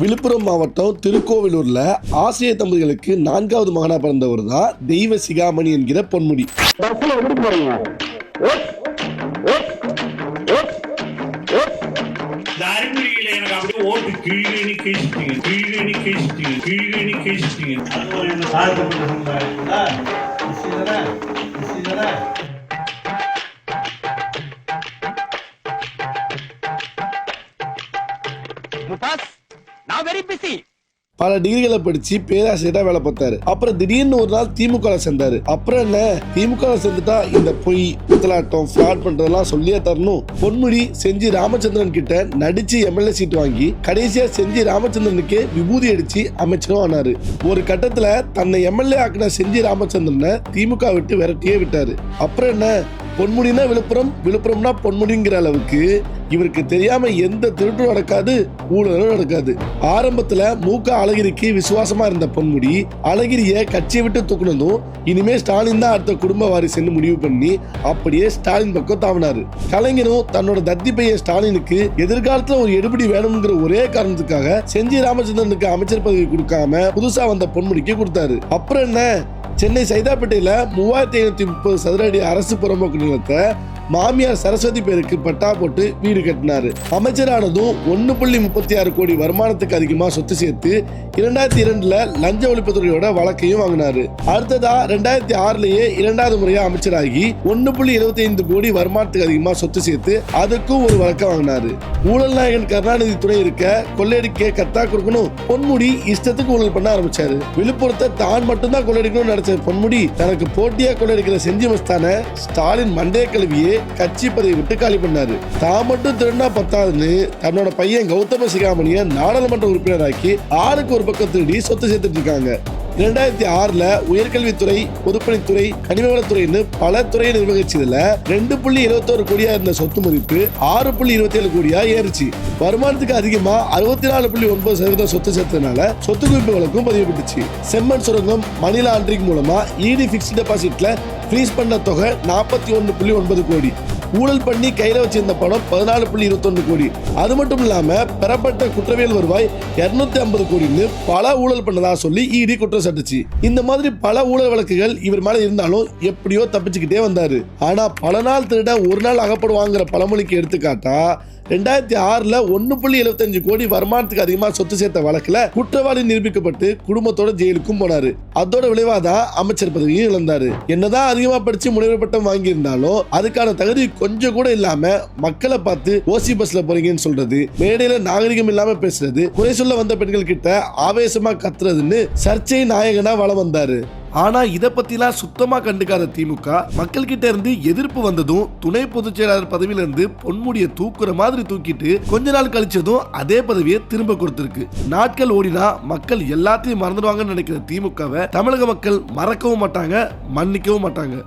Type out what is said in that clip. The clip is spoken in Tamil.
விழுப்புரம் மாவட்டம் திருக்கோவிலூர்ல ஆசிரிய தம்பதிகளுக்கு நான்காவது மகனா பிறந்தவர் தான் தெய்வ சிகாமணி என்கிற பொன்முடி. முபாஸ் நான் வெரி பிஸி பல டிகிரிகளை படிச்சு பேராசிரியரா வேலை பார்த்தாரு. அப்புறம் திடீர்னு ஒரு நாள் திமுக சேர்ந்தாரு. அப்புறம் என்ன? திமுக சேர்ந்துட்டா இந்த பொய் பித்தலாட்டம் ஃபிராட் பண்றதெல்லாம் சொல்லியே தரணும். பொன்முடி செஞ்சி ராமச்சந்திரன் கிட்ட நடிச்சு எம்எல்ஏ சீட் வாங்கி கடைசியா செஞ்சி ராமச்சந்திரனுக்கு விபூதி அடிச்சு அமைச்சரும் ஆனாரு. ஒரு கட்டத்துல தன்னை எம்எல்ஏ ஆக்கின செஞ்சி ராமச்சந்திரனை திமுக விட்டு விரட்டியே விட்டாரு. அப்புறம் என்ன? பொன்முடினா விழுப்புரம் விழுப்புரம்னா பொன்முடிங்கிற அளவுக்கு இவருக்கு தெரியாம எந்த திருட்டும் நடக்காது ஊழலும் நடக்காது. ஆரம்பத்துல மூக்க அழகிரிக்கு விசுவாசமா இருந்த பொன்முடி அழகிரிய கட்சியை விட்டு தூக்குனதும் இனிமே ஸ்டாலின் தான் அடுத்த குடும்ப வாரிசுன்னு முடிவு பண்ணி அப்படியே ஸ்டாலின் பக்கம் தாவினாரு. கலைஞரும் தன்னோட தத்தி பையன் ஸ்டாலினுக்கு எதிர்காலத்துல ஒரு எடுபடி வேணுங்கிற ஒரே காரணத்துக்காக செஞ்சி ராமச்சந்திரனுக்கு அமைச்சர் பதவி கொடுக்காம புதுசா வந்த பொன்முடிக்கு கொடுத்தாரு. அப்புறம் என்ன? சென்னை சைதாப்பேட்டையில் மூவாயிரத்தி ஐநூத்தி முப்பது சதுர அடி அரசு புறம்போக்கு நிலத்தை மாமியார் சரஸ்வதி பேருக்கு பட்டா போட்டு வீடு கட்டினாரு. அமைச்சரானதும் ஒன்னு புள்ளி முப்பத்தி ஆறு கோடி வருமானத்துக்கு அதிகமா சொத்து சேர்த்து இரண்டாயிரத்தி இரண்டுல லஞ்ச ஒழிப்புத்துறையோட வழக்கையும் வாங்கினாரு. அடுத்ததா ரெண்டாயிரத்தி ஆறுலயே இரண்டாவது முறையா அமைச்சராகி ஒன்னு புள்ளி இருபத்தி ஐந்து கோடி வருமானத்துக்கு அதிகமா சொத்து சேர்த்து அதுக்கும் ஒரு வழக்கம் வாங்கினாரு. ஊழல் நாயகன் கருணாநிதி துணை இருக்க கொள்ளையடிக்க கத்தா கொடுக்கணும். பொன்முடி இஷ்டத்துக்கு ஊழல் பண்ண ஆரம்பிச்சாரு. விழுப்புரத்தை தான் மட்டும்தான் கொள்ளையடிக்கணும்னு நினைச்ச பொன்முடி தனக்கு போட்டியா கொள்ளையடிக்கிற செஞ்சி மஸ்தான ஸ்டாலின் மண்டே கல்வியே கட்சி பதவி விட்டு காலி பண்ணாரு. தான் மட்டும் திருடினா பத்தாதுன்னு தன்னோட பையன் கௌதம சிகாமணிய நாடாளுமன்ற உறுப்பினராக்கி ஆளுக்கு ஒரு பக்கம் திருடி சொத்து சேர்த்துட்டு இருக்காங்க. இரண்டாயிரத்தி ஆறுல உயர்கல்வித்துறை பொதுப்பணித்துறை கனிமவளத்துறைன்னு பல துறையை நிர்வகிச்சதுல ரெண்டு புள்ளி இருபத்தோரு கோடியா இருந்த சொத்து மதிப்பு ஆறு புள்ளி இருபத்தி ஏழு கோடியா ஏறுச்சு. வருமானத்துக்கு அதிகமா அறுபத்தி நாலு புள்ளி ஒன்பது சதவீதம் சொத்து சேர்த்ததுனால சொத்து குவிப்பு வழக்கும் பதிவுபட்டுச்சு. செம்மண் சுரங்கம் மணி லாண்டரிங் மூலமா இடி பிக்ஸ்ட் டெபாசிட்ல ஃப்ரீஸ் பண்ண தொகை நாற்பத்தி ஒன்று புள்ளி ஒன்பது கோடி. ஊழல் பண்ணி கையில வச்சிருந்த பணம் பதினாலு புள்ளி இருபத்தொன்று கோடி. அது மட்டும் இல்லாம பெறப்பட்ட குற்றவியல் வருவாய் இருநூத்தி ஐம்பது கோடின்னு பல ஊழல் பண்ணதா சொல்லி இடி குற்றம் சாட்டுச்சு. இந்த மாதிரி பல ஊழல் வழக்குகள் இவர் மேல இருந்தாலும் எப்படியோ தப்பிச்சுக்கிட்டே வந்தாரு. ஆனா பல நாள் திருட ஒரு நாள் அகப்படுவாங்கிற பழமொழிக்கு எடுத்துக்காட்டா ரெண்டாயிரத்தி ஆறுல ஒன்னு புள்ளி எழுபத்தஞ்சு கோடி வருமானத்துக்கு அதிகமா சொத்து சேர்த்த வழக்குல குற்றவாளி நிரூபிக்கப்பட்டு குடும்பத்தோட ஜெயிலுக்கும் போனாரு. அதோட விளைவாதான் அமைச்சர் பதவியும் இழந்தாரு. என்னதான் அதிகமா படிச்சு முனைவர் பட்டம் வாங்கியிருந்தாலும் அதுக்கான தகுதி கொஞ்சம் கூட இல்லாம மக்களை பார்த்து ஓசி பஸ்ல போறீங்கன்னு சொல்றது மேடையில நாகரிகம் இல்லாம பேசுறது குறை சொல்ல வந்த பெண்கள் கிட்ட ஆவேசமா கத்துறதுன்னு சர்ச்சை நாயகனா வலம் வந்தாரு. ஆனா இத பத்திலாம் சுத்தமா கண்டுக்காத திமுக மக்கள் கிட்ட இருந்து எதிர்ப்பு வந்ததும் துணை பொதுச் செயலாளர் பதவியில இருந்து பொன்முடிய தூக்குற மாதிரி தூக்கிட்டு கொஞ்ச நாள் கழிச்சதும் அதே பதவியை திரும்ப கொடுத்திருக்கு. நாட்கள் ஓடினா மக்கள் எல்லாத்தையும் மறந்துடுவாங்கன்னு நினைக்கிற திமுகவை தமிழக மக்கள் மறக்கவும் மாட்டாங்க மன்னிக்கவும் மாட்டாங்க.